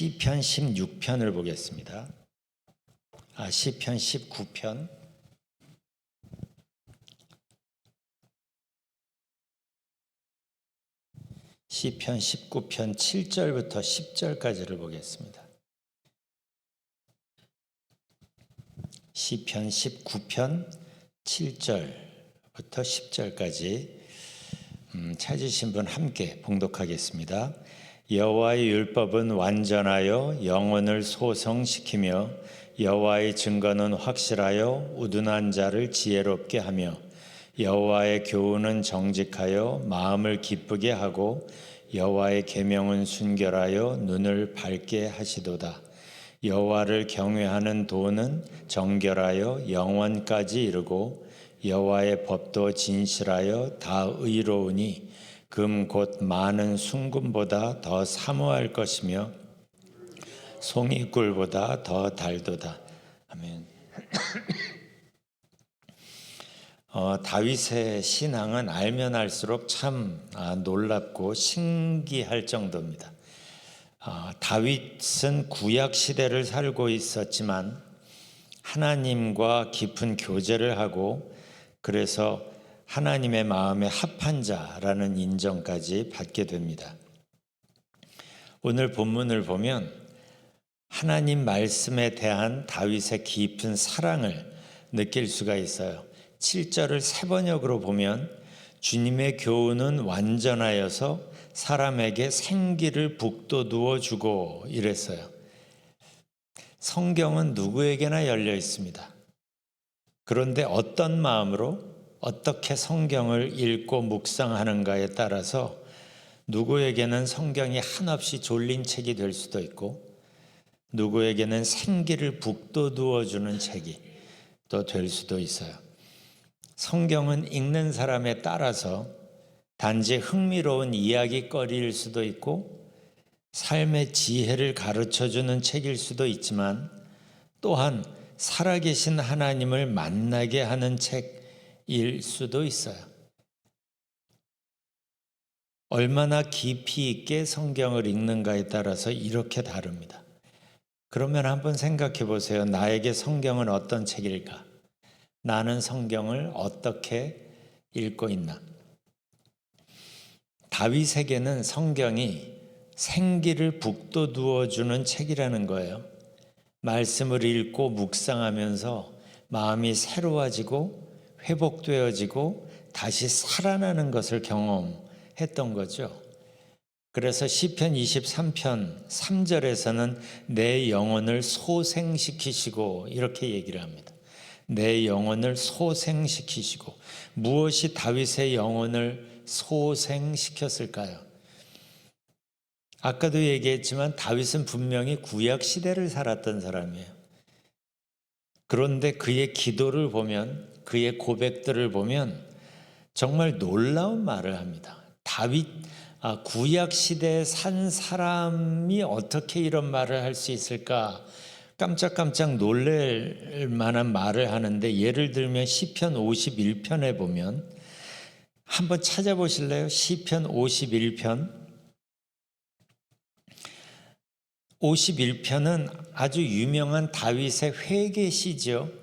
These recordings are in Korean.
시편 16편을 보겠습니다. 아, 시편 19편. 시편 19편 7절부터 10절까지를 보겠습니다. 시편 19편 7절부터 10절까지 음, 찾으신 분 함께 봉독하겠습니다. 여호와의 율법은 완전하여 영혼을 소성시키며 여호와의 증거는 확실하여 우둔한 자를 지혜롭게 하며 여호와의 교훈은 정직하여 마음을 기쁘게 하고 여호와의 계명은 순결하여 눈을 밝게 하시도다. 여호와를 경외하는 도는 정결하여 영원까지 이르고 여호와의 법도 진실하여 다 의로우니 금 곧 많은 순금보다 더 사모할 것이며 송이 꿀보다 더 달도다. 아멘. 어, 다윗의 신앙은 알면 알수록 참 아, 놀랍고 신기할 정도입니다. 아, 다윗은 구약 시대를 살고 있었지만 하나님과 깊은 교제를 하고 그래서 하나님의 마음에 합한 자라는 인정까지 받게 됩니다. 오늘 본문을 보면 하나님 말씀에 대한 다윗의 깊은 사랑을 느낄 수가 있어요. 7절을 세 번역으로 보면 주님의 교훈은 완전하여서 사람에게 생기를 북돋우어 주고 이랬어요. 성경은 누구에게나 열려 있습니다. 그런데 어떤 마음으로 어떻게 성경을 읽고 묵상하는가에 따라서 누구에게는 성경이 한없이 졸린 책이 될 수도 있고 누구에게는 생기를 북돋우어 주는 책이 또 될 수도 있어요. 성경은 읽는 사람에 따라서 단지 흥미로운 이야기거리일 수도 있고 삶의 지혜를 가르쳐 주는 책일 수도 있지만 또한 살아계신 하나님을 만나게 하는 책 일 수도 있어요. 얼마나 깊이 있게 성경을 읽는가에 따라서 이렇게 다릅니다. 그러면 한번 생각해 보세요. 나에게 성경은 어떤 책일까? 나는 성경을 어떻게 읽고 있나? 다윗에게는 성경이 생기를 북돋우어 주는 책이라는 거예요. 말씀을 읽고 묵상하면서 마음이 새로워지고 회복되어지고 다시 살아나는 것을 경험했던 거죠. 그래서 시편 23편 3절에서는 내 영혼을 소생시키시고 이렇게 얘기를 합니다. 내 영혼을 소생시키시고 무엇이 다윗의 영혼을 소생시켰을까요? 아까도 얘기했지만 다윗은 분명히 구약 시대를 살았던 사람이에요. 그런데 그의 기도를 보면 그의 고백들을 보면 정말 놀라운 말을 합니다. 다윗 아, 구약 시대에 산 사람이 어떻게 이런 말을 할 수 있을까? 깜짝깜짝 놀랄 만한 말을 하는데 예를 들면 시편 51편에 보면 한번 찾아보실래요? 시편 51편 51편은 아주 유명한 다윗의 회개시죠.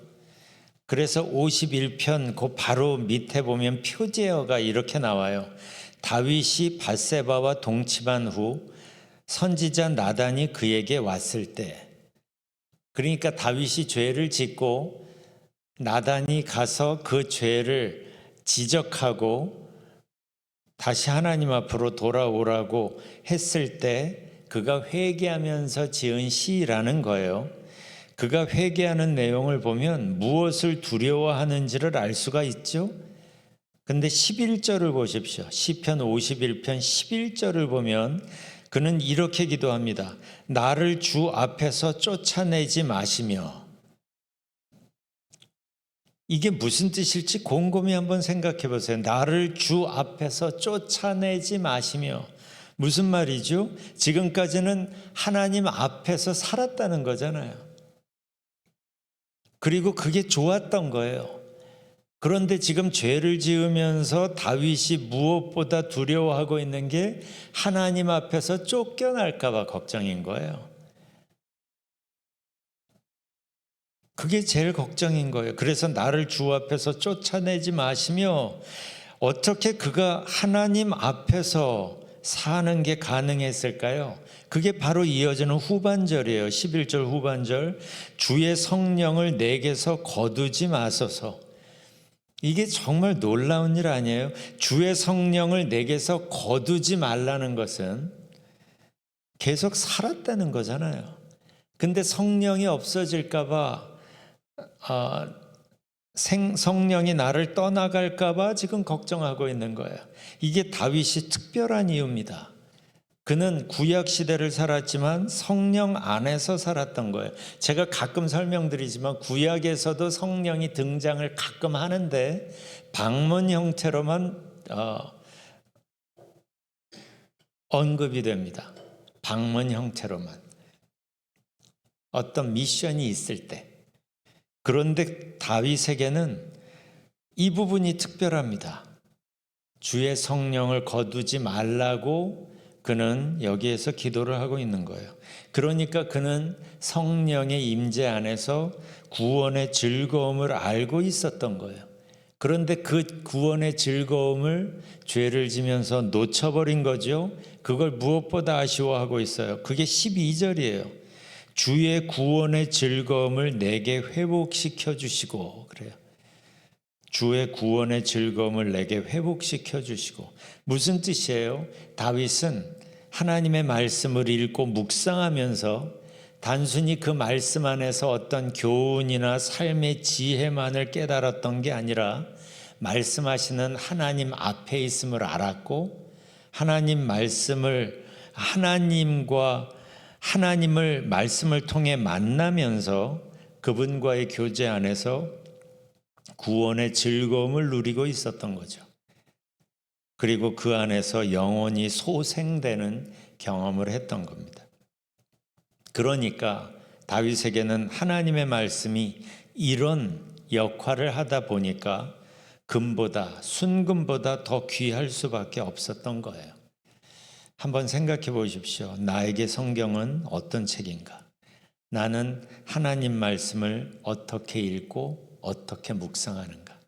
그래서 51편 그 바로 밑에 보면 표제어가 이렇게 나와요. 다윗이 바세바와 동침한 후 선지자 나단이 그에게 왔을 때 그러니까 다윗이 죄를 짓고 나단이 가서 그 죄를 지적하고 다시 하나님 앞으로 돌아오라고 했을 때 그가 회개하면서 지은 시라는 거예요. 그가 회개하는 내용을 보면 무엇을 두려워하는지를 알 수가 있죠. 근데 11절을 보십시오. 시편 51편 11절을 보면 그는 이렇게 기도합니다. 나를 주 앞에서 쫓아내지 마시며 이게 무슨 뜻일지 곰곰이 한번 생각해 보세요. 나를 주 앞에서 쫓아내지 마시며 무슨 말이죠? 지금까지는 하나님 앞에서 살았다는 거잖아요. 그리고 그게 좋았던 거예요. 그런데 지금 죄를 지으면서 다윗이 무엇보다 두려워하고 있는 게 하나님 앞에서 쫓겨날까봐 걱정인 거예요. 그게 제일 걱정인 거예요. 그래서 나를 주 앞에서 쫓아내지 마시며 어떻게 그가 하나님 앞에서 사는 게 가능했을까요? 그게 바로 이어지는 후반절이에요. 11절 후반절. 주의 성령을 내게서 거두지 마소서. 이게 정말 놀라운 일 아니에요? 주의 성령을 내게서 거두지 말라는 것은 계속 살았다는 거잖아요. 근데 성령이 없어질까봐, 아, 생, 성령이 나를 떠나갈까봐 지금 걱정하고 있는 거예요. 이게 다윗이 특별한 이유입니다. 그는 구약 시대를 살았지만 성령 안에서 살았던 거예요. 제가 가끔 설명드리지만 구약에서도 성령이 등장을 가끔 하는데 방문 형태로만 어, 언급이 됩니다. 방문 형태로만 어떤 미션이 있을 때. 그런데 다윗에게는 이 부분이 특별합니다. 주의 성령을 거두지 말라고 그는 여기에서 기도를 하고 있는 거예요. 그러니까 그는 성령의 임재 안에서 구원의 즐거움을 알고 있었던 거예요. 그런데 그 구원의 즐거움을 죄를 지면서 놓쳐버린 거죠. 그걸 무엇보다 아쉬워하고 있어요. 그게 12절이에요. 주의 구원의 즐거움을 내게 회복시켜 주시고 그래요. 주의 구원의 즐거움을 내게 회복시켜 주시고 무슨 뜻이에요? 다윗은 하나님의 말씀을 읽고 묵상하면서 단순히 그 말씀 안에서 어떤 교훈이나 삶의 지혜만을 깨달았던 게 아니라 말씀하시는 하나님 앞에 있음을 알았고 하나님 말씀을 하나님과 하나님을 말씀을 통해 만나면서 그분과의 교제 안에서 구원의 즐거움을 누리고 있었던 거죠. 그리고 그 안에서 영혼이 소생되는 경험을 했던 겁니다. 그러니까 다윗에게는 하나님의 말씀이 이런 역할을 하다 보니까 금보다 순금보다 더 귀할 수밖에 없었던 거예요. 한번 생각해 보십시오. 나에게 성경은 어떤 책인가? 나는 하나님 말씀을 어떻게 읽고 어떻게 묵상하는가?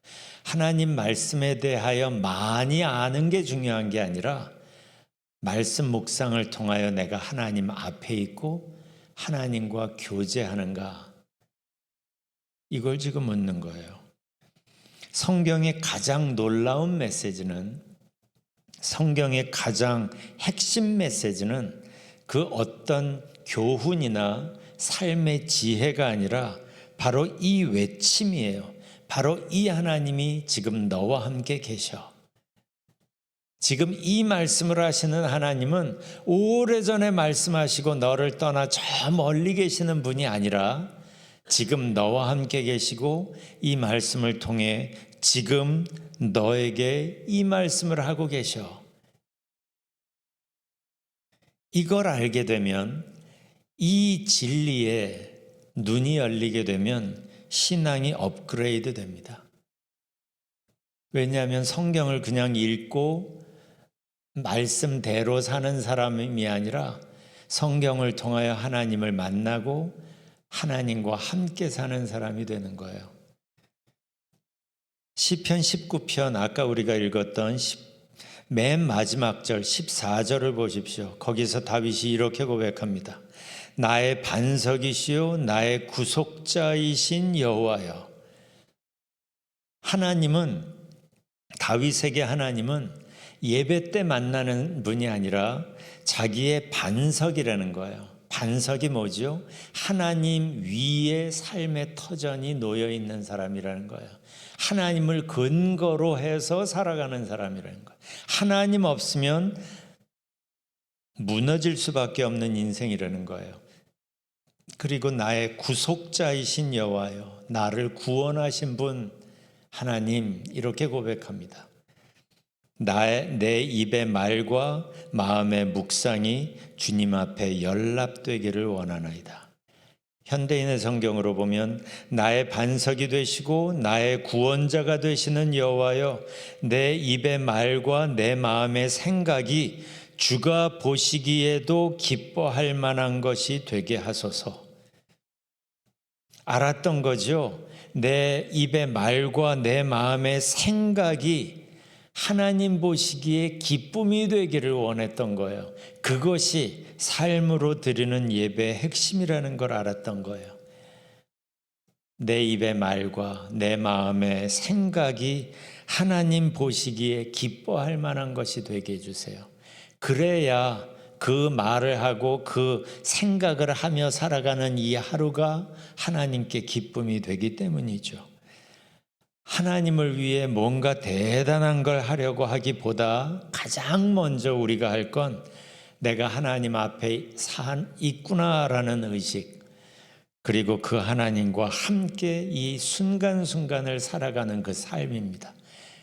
하나님 말씀에 대하여 많이 아는 게 중요한 게 아니라 말씀 묵상을 통하여 내가 하나님 앞에 있고 하나님과 교제하는가? 이걸 지금 묻는 거예요. 성경의 가장 놀라운 메시지는 성경의 가장 핵심 메시지는 그 어떤 교훈이나 삶의 지혜가 아니라 바로 이 외침이에요. 바로 이 하나님이 지금 너와 함께 계셔. 지금 이 말씀을 하시는 하나님은 오래전에 말씀하시고 너를 떠나 저 멀리 계시는 분이 아니라 지금 너와 함께 계시고 이 말씀을 통해 지금 너에게 이 말씀을 하고 계셔. 이걸 알게 되면 이 진리에 눈이 열리게 되면 신앙이 업그레이드 됩니다. 왜냐하면 성경을 그냥 읽고 말씀대로 사는 사람이 아니라 성경을 통하여 하나님을 만나고 하나님과 함께 사는 사람이 되는 거예요. 시편 19편 아까 우리가 읽었던 맨 마지막 절 14절을 보십시오. 거기서 다윗이 이렇게 고백합니다. 나의 반석이시요 나의 구속자이신 여호와여. 하나님은 다윗에게 하나님은 예배 때 만나는 분이 아니라 자기의 반석이라는 거예요. 반석이 뭐죠? 하나님 위에 삶의 터전이 놓여 있는 사람이라는 거예요. 하나님을 근거로 해서 살아가는 사람이라는 거예요. 하나님 없으면 무너질 수밖에 없는 인생이라는 거예요. 그리고 나의 구속자이신 여호와여, 나를 구원하신 분 하나님 이렇게 고백합니다. 나의 내 입의 말과 마음의 묵상이 주님 앞에 연락되기를 원하나이다. 현대인의 성경으로 보면 나의 반석이 되시고 나의 구원자가 되시는 여호와여 내 입의 말과 내 마음의 생각이 주가 보시기에도 기뻐할 만한 것이 되게 하소서. 알았던 거죠. 내 입의 말과 내 마음의 생각이 하나님 보시기에 기쁨이 되기를 원했던 거예요. 그것이 삶으로 드리는 예배의 핵심이라는 걸 알았던 거예요. 내 입의 말과 내 마음의 생각이 하나님 보시기에 기뻐할 만한 것이 되게 해주세요. 그래야 그 말을 하고 그 생각을 하며 살아가는 이 하루가 하나님께 기쁨이 되기 때문이죠. 하나님을 위해 뭔가 대단한 걸 하려고 하기보다 가장 먼저 우리가 할 건 내가 하나님 앞에 산 있구나라는 의식, 그리고 그 하나님과 함께 이 순간순간을 살아가는 그 삶입니다.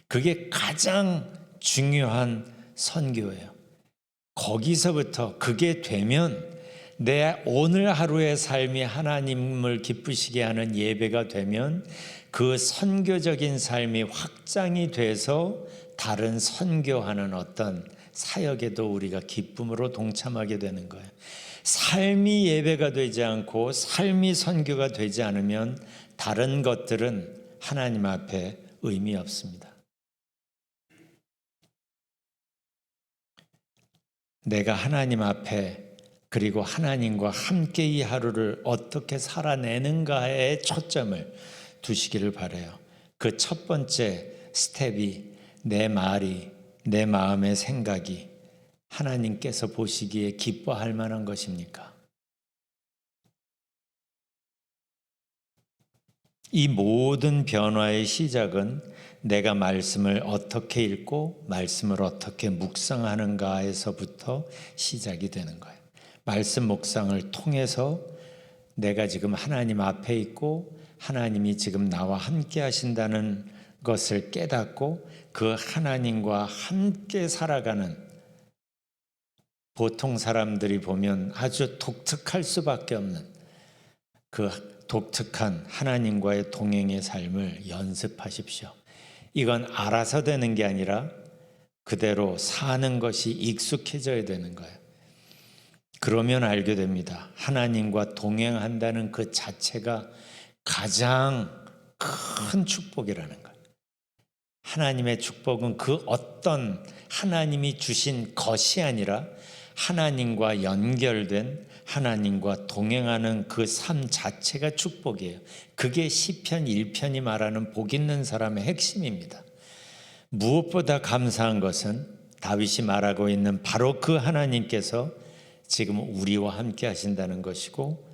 그게 가장 중요한 선교예요. 거기서부터 그게 되면 내 오늘 하루의 삶이 하나님을 기쁘시게 하는 예배가 되면 그 선교적인 삶이 확장이 돼서 다른 선교하는 어떤 사역에도 우리가 기쁨으로 동참하게 되는 거예요. 삶이 예배가 되지 않고 삶이 선교가 되지 않으면 다른 것들은 하나님 앞에 의미 없습니다. 내가 하나님 앞에 그리고 하나님과 함께 이 하루를 어떻게 살아내는가에 초점을 두시기를 바래요. 그 첫 번째 스텝이 내 말이 내 마음의 생각이 하나님께서 보시기에 기뻐할 만한 것입니까? 이 모든 변화의 시작은 내가 말씀을 어떻게 읽고 말씀을 어떻게 묵상하는가에서부터 시작이 되는 거예요. 말씀 묵상을 통해서 내가 지금 하나님 앞에 있고 하나님이 지금 나와 함께 하신다는 것을 깨닫고 그 하나님과 함께 살아가는 보통 사람들이 보면 아주 독특할 수밖에 없는 그 독특한 하나님과의 동행의 삶을 연습하십시오. 이건 알아서 되는 게 아니라 그대로 사는 것이 익숙해져야 되는 거예요. 그러면 알게 됩니다. 하나님과 동행한다는 그 자체가 가장 큰 축복이라는 거예요. 하나님의 축복은 그 어떤 하나님이 주신 것이 아니라 하나님과 연결된 하나님과 동행하는 그 삶 자체가 축복이에요. 그게 시편 1편이 말하는 복 있는 사람의 핵심입니다. 무엇보다 감사한 것은 다윗이 말하고 있는 바로 그 하나님께서 지금 우리와 함께 하신다는 것이고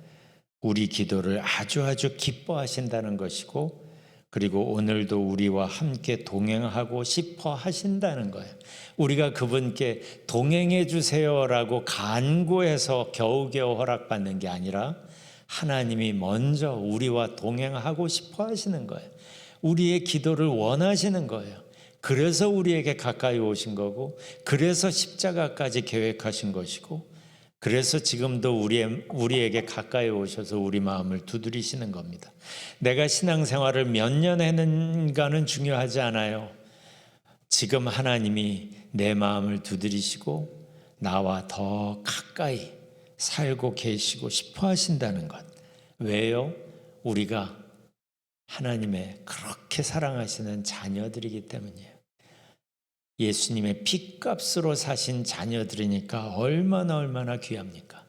우리 기도를 아주 아주 기뻐하신다는 것이고 그리고 오늘도 우리와 함께 동행하고 싶어 하신다는 거예요. 우리가 그분께 동행해 주세요라고 간구해서 겨우겨우 허락받는 게 아니라 하나님이 먼저 우리와 동행하고 싶어 하시는 거예요. 우리의 기도를 원하시는 거예요. 그래서 우리에게 가까이 오신 거고, 그래서 십자가까지 계획하신 것이고, 그래서 지금도 우리, 우리에게 가까이 오셔서 우리 마음을 두드리시는 겁니다. 내가 신앙생활을 몇 년 했는가는 중요하지 않아요. 지금 하나님이 내 마음을 두드리시고 나와 더 가까이 살고 계시고 싶어 하신다는 것. 왜요? 우리가 하나님의 그렇게 사랑하시는 자녀들이기 때문이에요. 예수님의 피값으로 사신 자녀들이니까 얼마나 얼마나 귀합니까?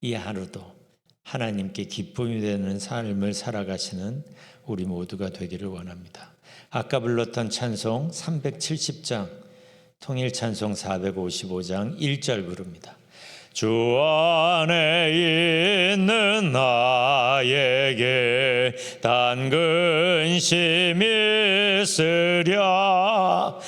이 하루도 하나님께 기쁨이 되는 삶을 살아가시는 우리 모두가 되기를 원합니다. 아까 불렀던 찬송 370장, 통일 찬송 455장 1절 부릅니다. 주 안에 있는 나에게 단 근심이 있으랴